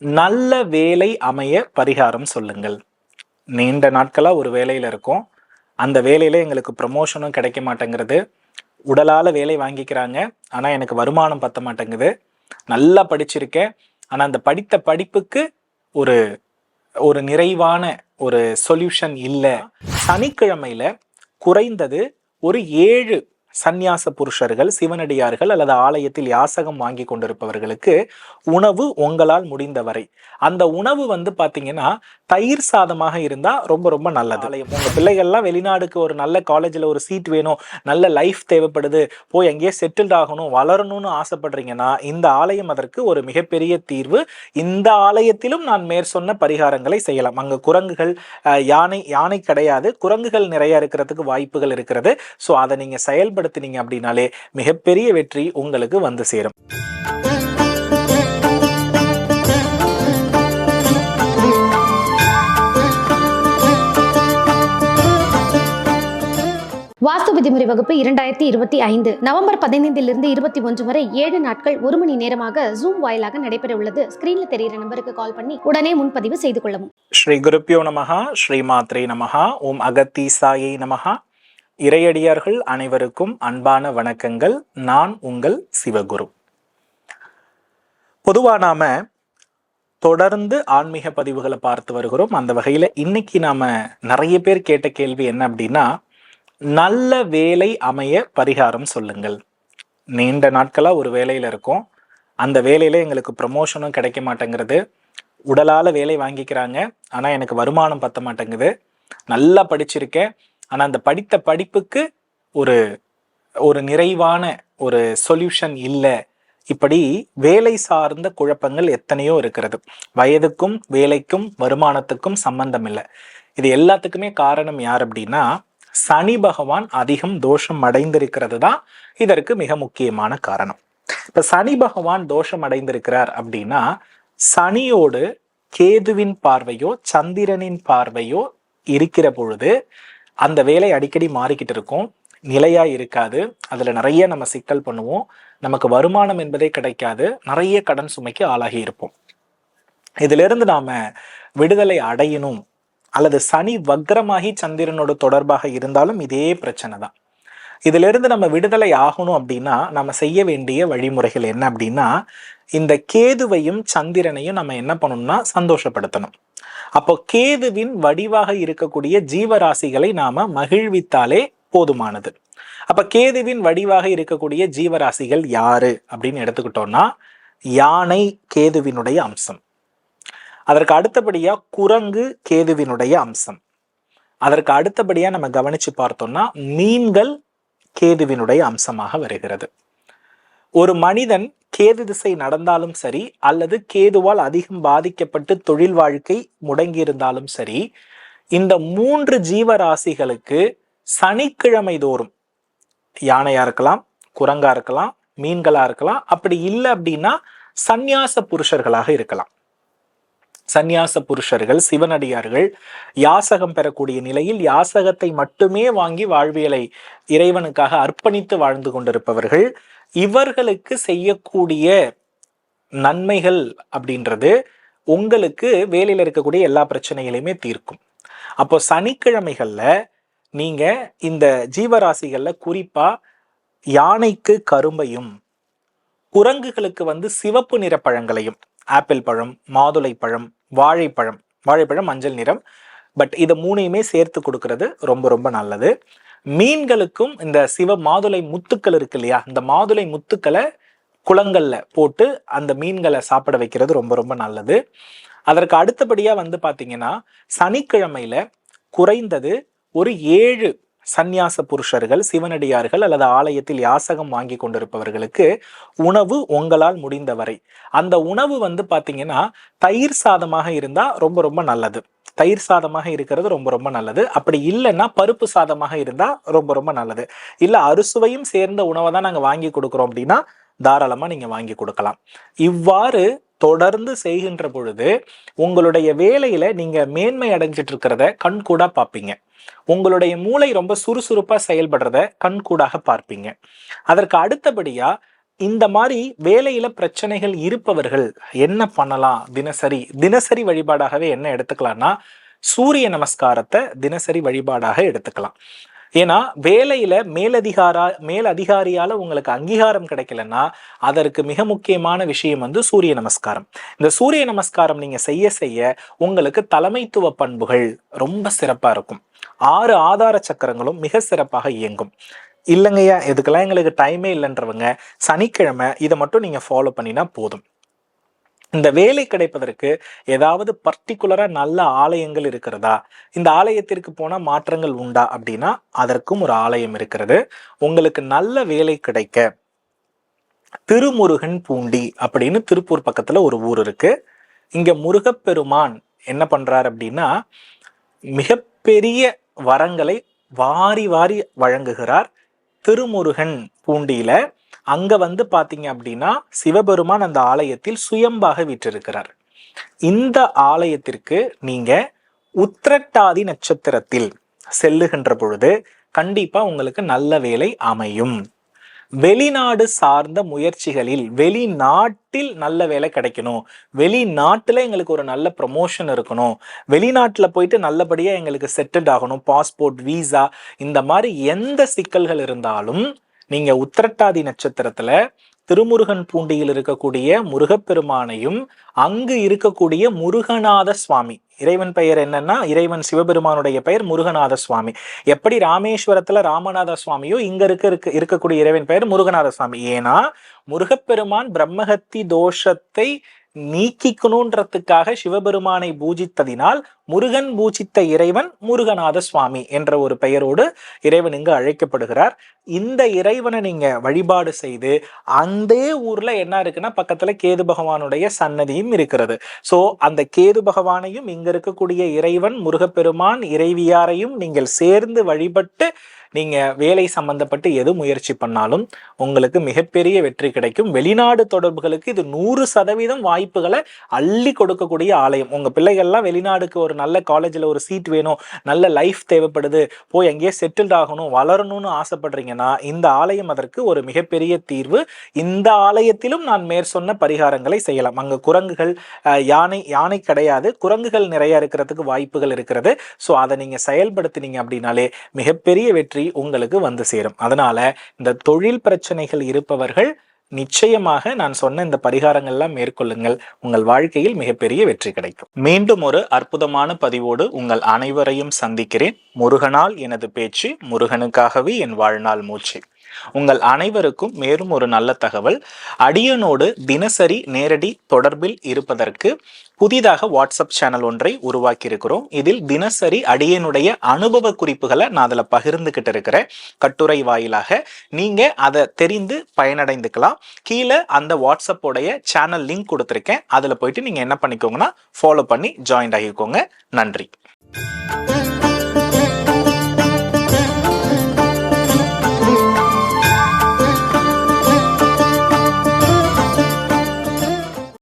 நல்ல வேலை அமைய பரிகாரம் சொல்லுங்கள். நீண்ட நாட்களாக ஒரு வேலையில் இருக்கோம். அந்த வேலையில் எங்களுக்கு ப்ரமோஷனும் கிடைக்க மாட்டேங்கிறது. உடலால் வேலை வாங்கிக்கிறாங்க. ஆனால் எனக்கு வருமானம் பத்த மாட்டேங்குது. நல்லா படிச்சிருக்கேன். ஆனால் அந்த படித்த படிப்புக்கு ஒரு ஒரு நிறைவான ஒரு சொல்யூஷன் இல்லை. சனிக்கிழமையில் குறைந்தது ஒரு ஏழு சந்நியாச புருஷர்கள் சிவனடியார்கள் அல்லது ஆலயத்தில் யாசகம் வாங்கி கொண்டிருப்பவர்களுக்கு உணவு உங்களால் முடிந்தவரை. அந்த உணவு வந்து பார்த்தீங்கன்னா தயிர் சாதமாக இருந்தால் ரொம்ப ரொம்ப நல்லது. ஆலயம். உங்கள் பிள்ளைகள்லாம் வெளிநாடுக்கு ஒரு நல்ல காலேஜில் ஒரு சீட் வேணும் நல்ல லைஃப் தேவைப்படுது போய் எங்கேயே செட்டில்ட் ஆகணும் வளரணும்னு ஆசைப்படுறீங்கன்னா இந்த ஆலயம் அதற்கு ஒரு மிகப்பெரிய தீர்வு. இந்த ஆலயத்திலும் நான் மேற்சொன்ன பரிகாரங்களை செய்யலாம். அங்கே குரங்குகள் யானை யானை கிடையாது. குரங்குகள் நிறைய இருக்கிறதுக்கு வாய்ப்புகள் இருக்கிறது. ஸோ அதை நீங்கள் நீங்க செயல்படுத்தினீங்க அப்படின்னாலே மிகப்பெரிய வெற்றி உங்களுக்கு வந்து சேரும். வாஸ்து விதிமுறை வகுப்பு இரண்டாயிரத்தி இருபத்தி ஐந்து நவம்பர் பதினைந்திலிருந்து இருபத்தி ஒன்று வரை ஏழு நாட்கள் ஒரு மணி நேரமாக ஜூம் வாயிலாக நடைபெற உள்ளது. ஸ்கிரீன்ல தெரியிற நம்பருக்கு கால் பண்ணி உடனே முன்பதிவு செய்து கொள்ளவும். ஸ்ரீ குருப்பியோ நமகா ஸ்ரீ மாத்ரே நமகா ஓம் அகத்தீசாயை நமகா இறையடியார்கள் அனைவருக்கும் அன்பான வணக்கங்கள். நான் உங்கள் சிவகுரு. பொதுவா நாம தொடர்ந்து ஆன்மீக பதிவுகளை பார்த்து வருகிறோம். அந்த வகையில இன்னைக்கு நாம நிறைய பேர் கேட்ட கேள்வி என்ன அப்படின்னா நல்ல வேலை அமைய பரிகாரம் சொல்லுங்கள். நீண்ட நாட்களா ஒரு வேலையில இருக்கோம். அந்த வேலையில எங்களுக்கு ப்ரமோஷனும் கிடைக்க மாட்டேங்கிறது. உடலால வேலை வாங்கிக்கிறாங்க. ஆனா எனக்கு வருமானம் பத்த மாட்டேங்குது. நல்லா படிச்சிருக்கேன். ஆனால் அந்த படித்த படிப்புக்கு ஒரு ஒரு நிறைவான ஒரு சொல்யூஷன் இல்லை. இப்படி வேலை சார்ந்த குழப்பங்கள் எத்தனையோ இருக்கிறது. வயதுக்கும் வேலைக்கும் வருமானத்துக்கும் சம்பந்தம் இல்லை. இது எல்லாத்துக்குமே காரணம் யார் அப்படின்னா சனி பகவான் அதிகம் தோஷம் அடைந்திருக்கிறது தான் இதற்கு மிக முக்கியமான காரணம். இப்ப சனி பகவான் தோஷம் அடைந்திருக்கிறார் அப்படின்னா சனியோடு கேதுவின் பார்வையோ சந்திரனின் பார்வையோ இருக்கிற பொழுது அந்த வேலை அடிக்கடி மாறிக்கிட்டு இருக்கும். நிலையாக இருக்காது. அதில் நிறைய நம்ம சிக்கல் பண்ணுவோம். நமக்கு வருமானம் என்பதே கிடைக்காது. நிறைய கடன் சுமைக்கு ஆளாகி இருப்போம். இதிலிருந்து நாம் விடுதலை அடையணும். அல்லது சனி வக்ரமாகி சந்திரனோட தொடர்பாக இருந்தாலும் இதே பிரச்சனை தான். இதிலிருந்து நம்ம விடுதலை ஆகணும் அப்படின்னா நம்ம செய்ய வேண்டிய வழிமுறைகள் என்ன அப்படின்னா இந்த கேதுவையும் சந்திரனையும் நம்ம என்ன பண்ணணும்னா சந்தோஷப்படுத்தணும். அப்போ கேதுவின் வடிவாக இருக்கக்கூடிய ஜீவராசிகளை நாம மகிழ்வித்தாலே போதுமானது. அப்ப கேதுவின் வடிவாக இருக்கக்கூடிய ஜீவராசிகள் யாரு? அப்படின்னு எடுத்துக்கிட்டோம்னா யானை கேதுவினுடைய அம்சம். அதற்கு அடுத்தபடியா குரங்கு கேதுவினுடைய அம்சம். அதற்கு அடுத்தபடியா நம்ம கவனிச்சு பார்த்தோம்னா மீன்கள் கேதுவினுடைய அம்சமாக வருகிறது. ஒரு மனிதன் கேது திசை நடந்தாலும் சரி அல்லது கேதுவால் அதிகம் பாதிக்கப்பட்டு தொழில் வாழ்க்கை முடங்கியிருந்தாலும் சரி இந்த மூன்று ஜீவராசிகளுக்கு சனிக்கிழமை தோறும் யானையா இருக்கலாம் குரங்கா இருக்கலாம் மீன்களா இருக்கலாம் அப்படி இல்லை அப்படின்னா சந்நியாச புருஷர்களாக இருக்கலாம். சந்நியாச புருஷர்கள் சிவனடியார்கள் யாசகம் பெறக்கூடிய நிலையில் யாசகத்தை மட்டுமே வாங்கி வாழ்வியலை இறைவனுக்காக அர்ப்பணித்து வாழ்ந்து கொண்டிருப்பவர்கள் இவர்களுக்கு செய்யக்கூடிய நன்மைகள் அப்படின்றது உங்களுக்கு வேலையில் இருக்கக்கூடிய எல்லா பிரச்சனைகளையுமே தீர்க்கும். அப்போ சனிக்கிழமைகளில் நீங்கள் இந்த ஜீவராசிகளில் குறிப்பாக யானைக்கு கரும்பையும் குரங்குகளுக்கு வந்து சிவப்பு நிற பழங்களையும் ஆப்பிள் பழம் மாதுளை பழம் வாழைப்பழம் வாழைப்பழம் மஞ்சள் நிறம் பட் இதை மூணையுமே சேர்த்து கொடுக்கறது ரொம்ப ரொம்ப நல்லது. மீன்களுக்கும் இந்த சிவ மாதுளை முத்துக்கள் இருக்கு இல்லையா? இந்த மாதுளை முத்துக்களை குளங்கள்ல போட்டு அந்த மீன்களை சாப்பிட வைக்கிறது ரொம்ப ரொம்ப நல்லது. அதற்கு அடுத்தபடியா வந்து பாத்தீங்கன்னா சனிக்கிழமையில குறைந்தது ஒரு ஏழு சந்நியாச புருஷர்கள் சிவனடியார்கள் அல்லது ஆலயத்தில் யாசகம் வாங்கி கொண்டிருப்பவர்களுக்கு உணவு உங்களால் முடிந்தவரை. அந்த உணவு வந்து பார்த்தீங்கன்னா தயிர் சாதமாக இருந்தால் ரொம்ப ரொம்ப நல்லது. தயிர் சாதமாக இருக்கிறது ரொம்ப ரொம்ப நல்லது. அப்படி இல்லைன்னா பருப்பு சாதமாக இருந்தால் ரொம்ப ரொம்ப நல்லது. இல்லை அறுசுவையும் சேர்ந்த உணவை தான் நாங்கள் வாங்கி கொடுக்குறோம் அப்படின்னா தாராளமாக நீங்கள் வாங்கி கொடுக்கலாம். இவ்வாறு தொடர்ந்து செய்கின்ற பொழுது உங்களுடைய வேலையில நீங்க மேன்மை அடைஞ்சிட்டு இருக்கிறத கண்கூடா பார்ப்பீங்க. உங்களுடைய மூளை ரொம்ப சுறுசுறுப்பா செயல்படுறத கண்கூடாக பார்ப்பீங்க. அதற்கு அடுத்தபடியா இந்த மாதிரி வேலையில பிரச்சனைகள் இருப்பவர்கள் என்ன பண்ணலாம் தினசரி? தினசரி வழிபாடாகவே என்ன எடுத்துக்கலாம்னா சூரிய நமஸ்காரத்தை தினசரி வழிபாடாக எடுத்துக்கலாம். ஏன்னா வேலையில மேலதிகாரா மேல் அதிகாரியால உங்களுக்கு அங்கீகாரம் கிடைக்கலன்னா அதற்கு மிக முக்கியமான விஷயம் வந்து சூரிய நமஸ்காரம். இந்த சூரிய நமஸ்காரம் நீங்க செய்ய செய்ய உங்களுக்கு தலைமைத்துவ பண்புகள் ரொம்ப சிறப்பா இருக்கும். ஆறு ஆதார சக்கரங்களும் மிக சிறப்பாக இயங்கும். இல்லைங்கய்யா இதுக்கெல்லாம் எங்களுக்கு டைமே இல்லைன்றவங்க சனிக்கிழமை இதை மட்டும் நீங்கள் ஃபாலோ பண்ணினா போதும். இந்த வேலை கிடைப்பதற்கு ஏதாவது பர்டிகுலராக நல்ல ஆலயங்கள் இருக்கிறதா? இந்த ஆலயத்திற்கு போனால் மாற்றங்கள் உண்டா அப்படின்னா அதற்கும் ஒரு ஆலயம் இருக்கிறது. உங்களுக்கு நல்ல வேலை கிடைக்க திருமுருகன் பூண்டி அப்படின்னு திருப்பூர் பக்கத்தில் ஒரு ஊர் இருக்கு. இங்கே முருகப்பெருமான் என்ன பண்ணுறார் அப்படின்னா மிகப்பெரிய வரங்களை வாரி வாரி வழங்குகிறார். திருமுருகன் பூண்டியில அங்க வந்து பாத்தீங்க அப்படின்னா சிவபெருமான் அந்த ஆலயத்தில் சுயம்பாக விற்றிருக்கிறார். இந்த ஆலயத்திற்கு நீங்க உத்திரட்டாதி நட்சத்திரத்தில் செல்லுகின்ற பொழுது கண்டிப்பா உங்களுக்கு நல்ல வேலை அமையும். வெளிநாடு சார்ந்த முயற்சிகளில் வெளிநாட்டில் நல்ல வேலை கிடைக்கணும். வெளிநாட்டில் எங்களுக்கு ஒரு நல்ல ப்ரமோஷன் இருக்கணும். வெளிநாட்டில் போயிட்டு நல்லபடியாக எங்களுக்கு செட்டில்ட் ஆகணும். பாஸ்போர்ட் வீசா இந்த மாதிரி எந்த சிக்கல்கள் இருந்தாலும் நீங்கள் உத்திரட்டாதி நட்சத்திரத்தில் திருமுருகன் பூண்டியில் இருக்கக்கூடிய முருகப்பெருமானையும் அங்கு இருக்கக்கூடிய முருகநாத சுவாமி. இறைவன் பெயர் என்னன்னா இறைவன் சிவபெருமானுடைய பெயர் முருகநாத சுவாமி. எப்படி ராமேஸ்வரத்துல ராமநாத சுவாமியோ இங்க இருக்க இருக்க இருக்கக்கூடிய இறைவன் பெயர் முருகநாத சுவாமி. ஏன்னா முருகப்பெருமான் பிரம்மஹத்தி தோஷத்தை நீக்கிக்கணுன்றதுக்காக சிவபெருமானை பூஜித்ததினால் முருகன் பூஜித்த இறைவன் முருகநாத சுவாமி என்ற ஒரு பெயரோடு இறைவன் இங்கு அழைக்கப்படுகிறார். இந்த இறைவனை நீங்க வழிபாடு செய்து அந்த ஊர்ல என்ன இருக்குன்னா பக்கத்துல கேது பகவானுடைய சன்னதியும் இருக்கிறது. சோ அந்த கேது பகவானையும் இங்க இருக்கக்கூடிய இறைவன் முருகப்பெருமான் இறைவியாரையும் நீங்கள் சேர்ந்து வழிபட்டு நீங்கள் வேலை சம்பந்தப்பட்டு எது முயற்சி பண்ணாலும் உங்களுக்கு மிகப்பெரிய வெற்றி கிடைக்கும். வெளிநாடு தொடர்புகளுக்கு இது நூறு சதவீதம் வாய்ப்புகளை அள்ளி கொடுக்கக்கூடிய ஆலயம். உங்கள் பிள்ளைகள்லாம் வெளிநாடுக்கு ஒரு நல்ல காலேஜில் ஒரு சீட் வேணும் நல்ல லைஃப் தேவைப்படுது போய் எங்கேயே செட்டில்ட் ஆகணும் வளரணும்னு ஆசைப்படுறீங்கன்னா இந்த ஆலயம் அதற்கு ஒரு மிகப்பெரிய தீர்வு. இந்த ஆலயத்திலும் நான் மேற்சொன்ன பரிகாரங்களை செய்யலாம். அங்கே குரங்குகள் யானை யானை கிடையாது. குரங்குகள் நிறைய இருக்கிறதுக்கு வாய்ப்புகள் இருக்கிறது. ஸோ அதை நீங்கள் செயல்படுத்தினீங்க அப்படின்னாலே மிகப்பெரிய வெற்றி உங்களுக்கு வந்து சேரும். அதனால இந்த தொழில் பிரச்சனைகள் இருப்பவர்கள் நிச்சயமாக நான் சொன்ன இந்த பரிகாரங்கள்லாம் மேற்கொள்ளுங்கள். உங்கள் வாழ்க்கையில் மிகப்பெரிய வெற்றி கிடைக்கும். மீண்டும் ஒரு அற்புதமான பதிவோடு உங்கள் அனைவரையும் சந்திக்கிறேன். முருகனால் எனது பேச்சு முருகனுக்காகவே என் வாழ்நாள் மூச்சு. உங்கள் அனைவருக்கும் மேலும் ஒரு நல்ல தகவல். அடியனோடு தினசரி நேரடி தொடர்பில் இருப்பதற்கு புதிதாக வாட்ஸ்அப் சேனல் ஒன்றை உருவாக்கி இருக்கிறோம் இதில் தினசரி அடியனுடைய அனுபவ குறிப்புகளை நான் அதில் பகிர்ந்துக்கிட்டு இருக்கிறேன். கட்டுரை வாயிலாக நீங்கள் அதை தெரிந்து பயனடைந்துக்கலாம். கீழே அந்த வாட்ஸ்அப்போடைய சேனல் லிங்க் கொடுத்துருக்கேன். அதில் போயிட்டு நீங்கள் என்ன பண்ணிக்கோங்கன்னா ஃபாலோ பண்ணி ஜாயின் ஆகிக்கோங்க. நன்றி.